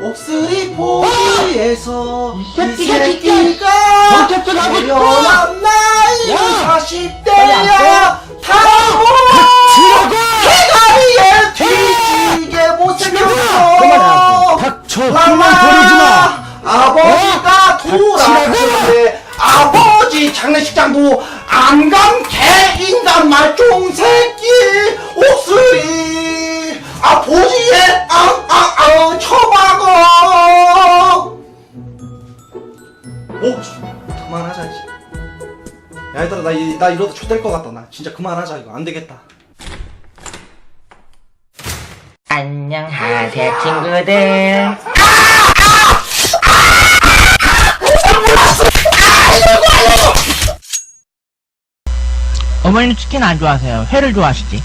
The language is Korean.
옥슬이 포기에서 이이 새끼가 나이 야! 40대야. 타고! 대가리에 뒤지게 못생겼어. 닥쳐. 그만 버리지 마. 아버지가 돌아가셨는데 아버지 장례식장도 안 간 개인간 말종 새끼. 옥슬이. 아 보지에 앙앙앙 쳐박어 오 그만하자 이제. 야 얘들아 나, 이- 나 이러다 좆될 것 같다 나. 진짜 그만하자 이거. 안 되겠다. 안녕하세요 친구들 어머니는 치킨 안 좋아하세요? 회를 좋아하시지